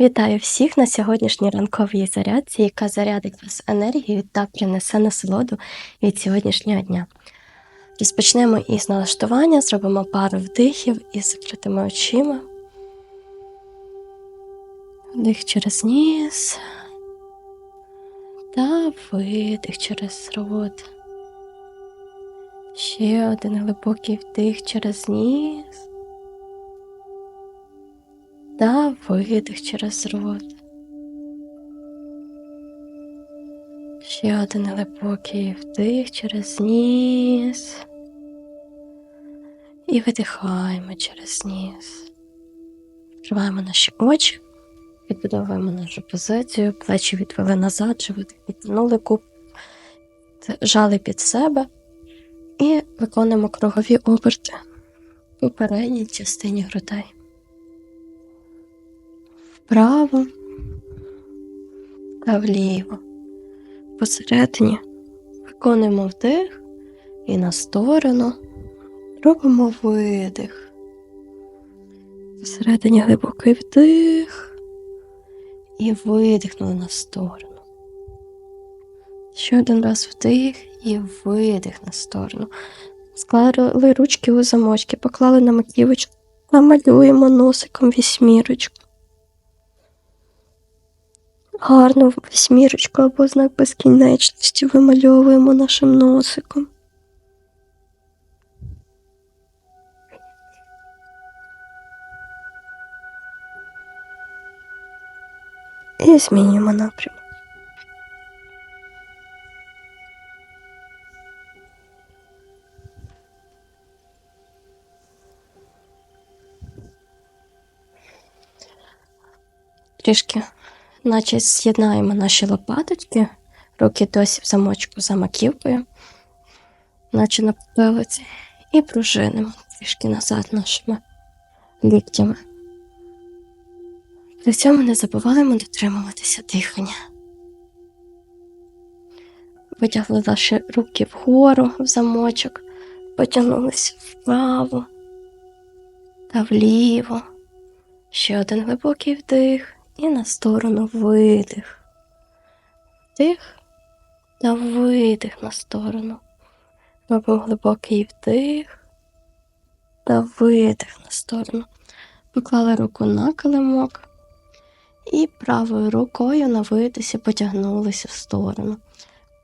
Вітаю всіх на сьогоднішній ранковій зарядці, яка зарядить вас енергією та принесе насолоду від сьогоднішнього дня. Розпочнемо із налаштування, зробимо пару вдихів із закритими очима. Вдих через ніс та видих через рот. Ще один глибокий вдих через ніс та видих через рот. Ще один глибокий вдих через ніс. І видихаємо через ніс. Відкриваємо наші очі, відбудовуємо нашу позицію, плечі відвели назад, животи підтягнули куб, жали під себе і виконуємо кругові оберти по передній частині грудей вправо та вліво. Посередині виконуємо вдих і на сторону робимо видих. Посередині глибокий вдих і видихнули на сторону. Ще один раз вдих і видих на сторону. Склали ручки у замочки, поклали на маківочку, намалюємо носиком вісьмірочку. Гарну восьмірочку або знак безкінечності вимальовуємо нашим носиком. І змінюємо напрямок. Трішки наче з'єднаємо наші лопаточки, руки досі в замочку за маківкою, наче на потилиці, і пружинимо трішки назад нашими ліктями. При цьому не забуваємо дотримуватися дихання. Витягли наші руки вгору в замочок, потягнулися вправо та вліво. Ще один глибокий вдих і на сторону видих. Вдих та видих на сторону. Робимо глибокий вдих та видих на сторону. Поклали руку на килимок і правою рукою на видисі потягнулися в сторону.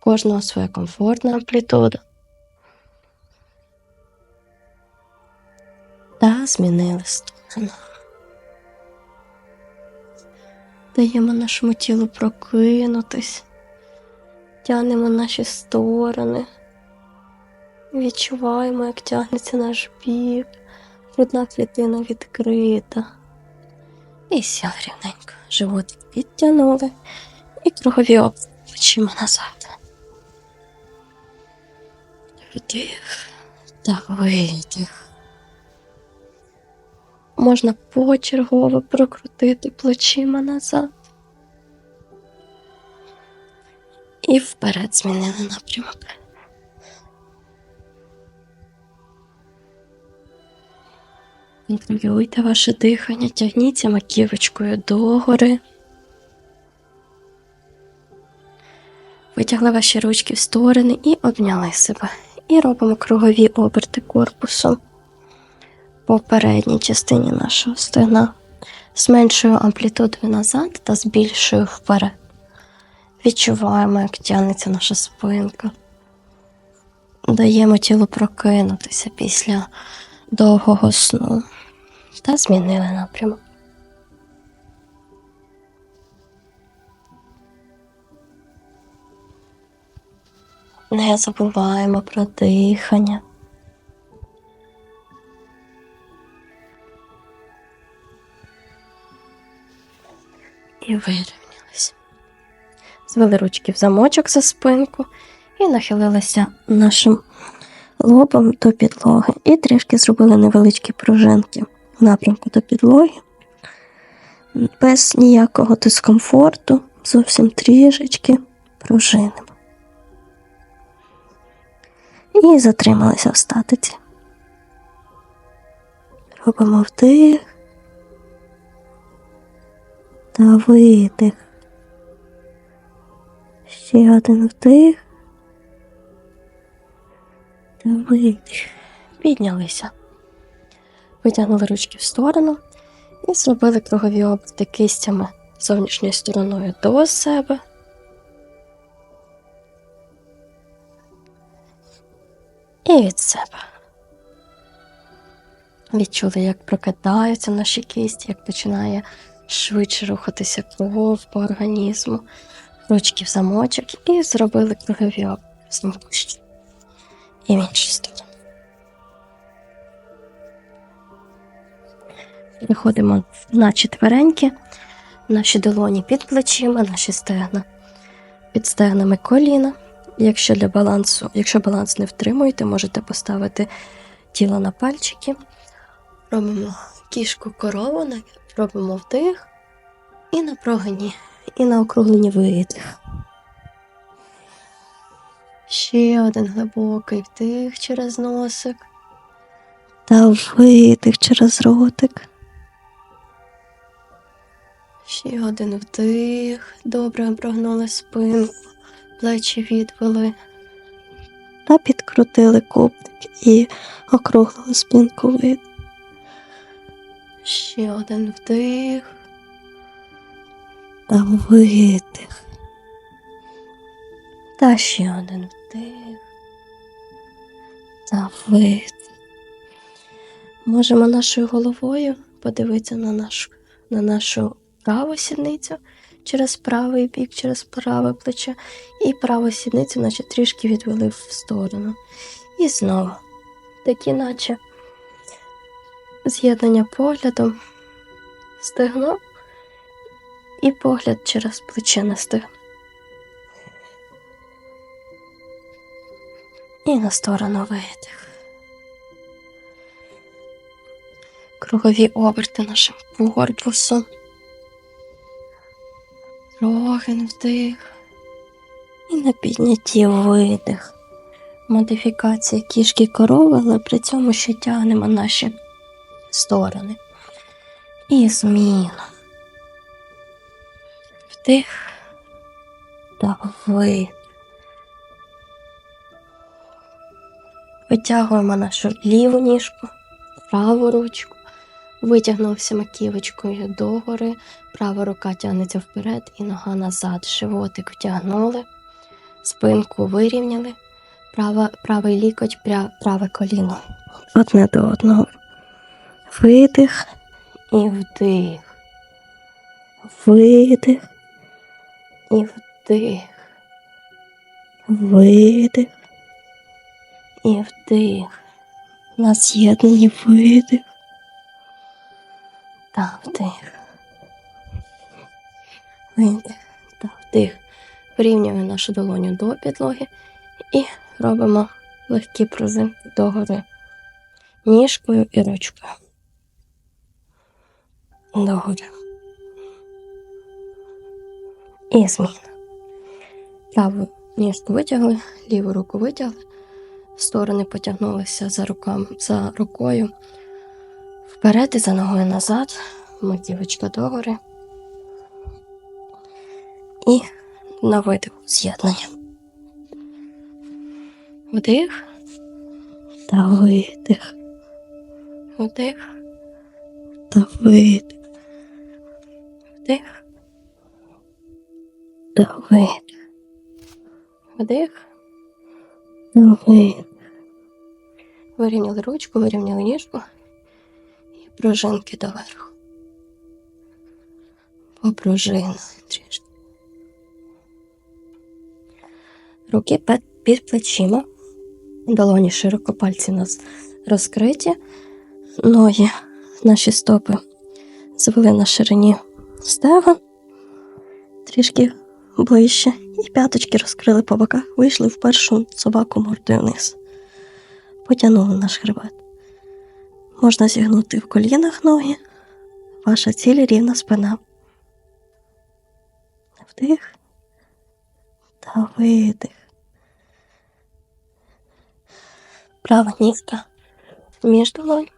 Кожного своя комфортна амплітуда. Та змінили сторону. Даємо нашому тілу прокинутись, тягнемо наші сторони, відчуваємо, як тягнеться наш бік, грудна клітина відкрита. І сіли рівненько. Живот підтягнули і кругові обличчя назад. Вдих та видих. Можна почергово прокрутити плечима назад. І вперед змінили напрямок. Контролюйте ваше дихання, тягніться маківочкою догори. Витягли ваші ручки в сторони і обняли себе. І робимо кругові оберти корпусом по передній частині нашого стегна, зменшую амплітудою назад та збільшую вперед. Відчуваємо, як тягнеться наша спинка. Даємо тілу прокинутися після довгого сну та змінили напрямок. Не забуваємо про дихання. І вирівнялися. Звели ручки в замочок за спинку і нахилилися нашим лобом до підлоги. І трішки зробили невеличкі пружинки в напрямку до підлоги. Без ніякого дискомфорту, зовсім трішечки пружинимо. І затрималися в статиці. Робимо вдих Та видих. Ще один вдих. Та видих. Піднялися. Витягнули ручки в сторону і зробили кругові оберти кистями зовнішньою стороною до себе. І від себе. Відчули, як прокидаються наші кисті, як починає швидше рухатися кров по організму, ручки в замочок і зробили кругові оберти. І в іншу сторону. Виходимо на четвереньки, наші долоні під плечима, наші стегна під стегнами коліна. Якщо для балансу, якщо баланс не втримуєте, можете поставити тіло на пальчики. Робимо кішку корову, робимо вдих і на прогині, і на округлені видих. Ще один глибокий вдих через носик. Та видих через ротик. Ще один вдих. Добре прогнули спинку, плечі відвели. Та підкрутили копник і округлили спинку вид. Ще один вдих. Та видих. Та ще один вдих. Та видих. Можемо нашою головою подивитися на нашу, на нашу праву сідницю через правий бік, через праве плече, і праву сідницю, наче трішки відвели в сторону. І знову. Такі, наче з'єднання поглядом, стегно і погляд через плече на стегно. І на сторону видих. Кругові оберти нашим корпусом. Прогин вдих. І на піднятті видих. Модифікація кішки корови, але при цьому ще тягнемо наші сторони. І зміна. Вдих та видих. Витягуємо нашу ліву ніжку, праву ручку, витягнулися маківочкою догори, права рука тягнеться вперед і нога назад. Животик втягнули, спинку вирівняли, права, правий лікоть, праве коліно. Одне до одного. Видих і вдих. Видих і вдих. Видих і вдих. На з'єднані видих та вдих. Видих та вдих. Вирівнюємо нашу долоню до підлоги і робимо легкі пружинки догори ніжкою і ручкою. Догори. І зміна. Праву ніжку витягли, ліву руку витягли сторони потягнулися за руками, за рукою вперед і за ногою назад, маківочка догори. І на видиху з'єднання. Вдих та видих. Вдих та видих. Вдих видих. Вдих видих. Вирівняли ручку, вирівняли ніжку і пружинки доверху. Попружинили трішки. Руки під плечима, долоні широко пальці у нас розкриті, ноги, наші стопи звели на ширині стегон, трішки ближче, і п'яточки розкрили по боках, вийшли в першу собаку мордою вниз потягнули наш хребет. Можна зігнути в колінах ноги. Ваша ціль рівна спина. Вдих та видих. Права ніжка між долонь.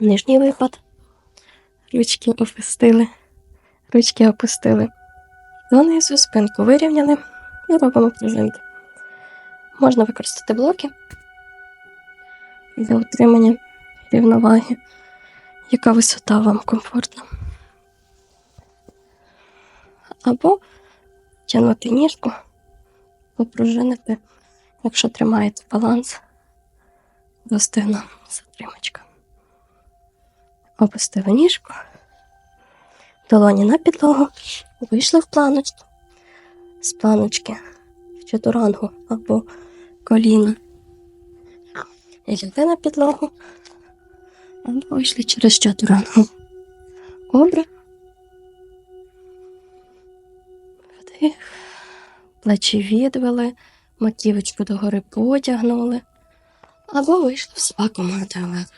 Нижній випад. Ручки опустили. Ручки опустили. Донизу спинку вирівняли і робимо пружинки. Можна використати блоки для утримання рівноваги, яка висота вам комфортна. Або тягнути ніжку, попружинити, якщо тримаєте баланс, до стегна затримочка. Опустили ніжку, долоні на підлогу, вийшли в планочку, з планочки в чотурангу або коліна. І лягли на підлогу, або вийшли через чотурангу. Кобра. Вдих. Плечі відвели, маківочку догори потягнули, або вийшли в собаку мотивик.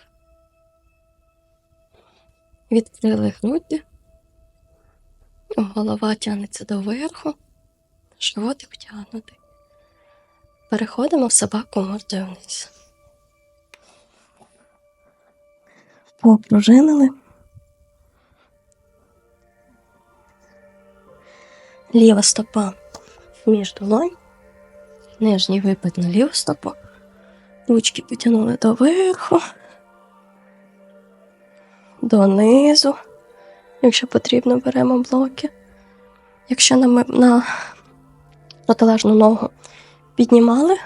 Відкрили груди, голова тягнеться доверху, животик втягнутий. Переходимо в собаку мордою вниз. Попружинили. Ліва стопа між долонь, нижній випад на ліву стопу. Ручки потягнули доверху, донизу. Якщо потрібно, беремо блоки. Якщо на, на протилежну ногу піднімали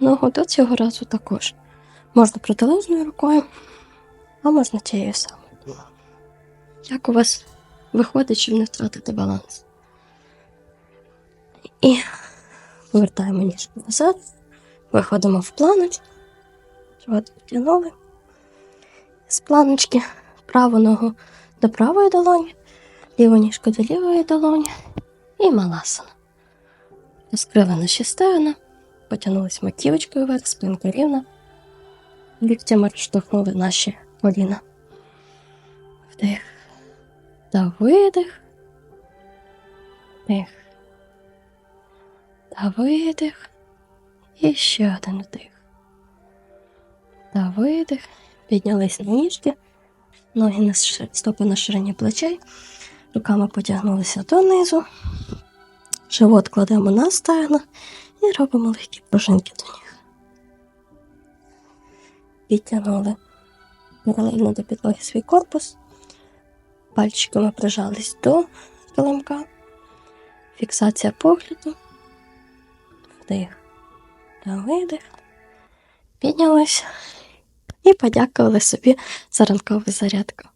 ногу, то цього разу також. Можна протилежною рукою, а можна тією самою. Як у вас виходить, щоб не втратити баланс? І повертаємо ніжку назад, виходимо в планочку, підтягнули. З планочки праву ногу до правої долоні, ліву ніжку до лівої долоні і маласана. Розкрили наші стегна, потягнулись маківочкою вверх, спинка рівна. Ліктями розштовхнули наші коліна. Вдих та видих. Вдих. Та видих. І ще один вдих. Та видих. Піднялись на ніжки. Ноги на стопи на ширині плечей. Руками потягнулися донизу. Живот кладемо на стегна і робимо легкі пружинки до ніг. Підтягнули паралельно до підлоги свій корпус. Пальчиками прижались до килимка. Фіксація погляду. Вдих та видих. Піднялись і подякували собі за ранкову зарядку.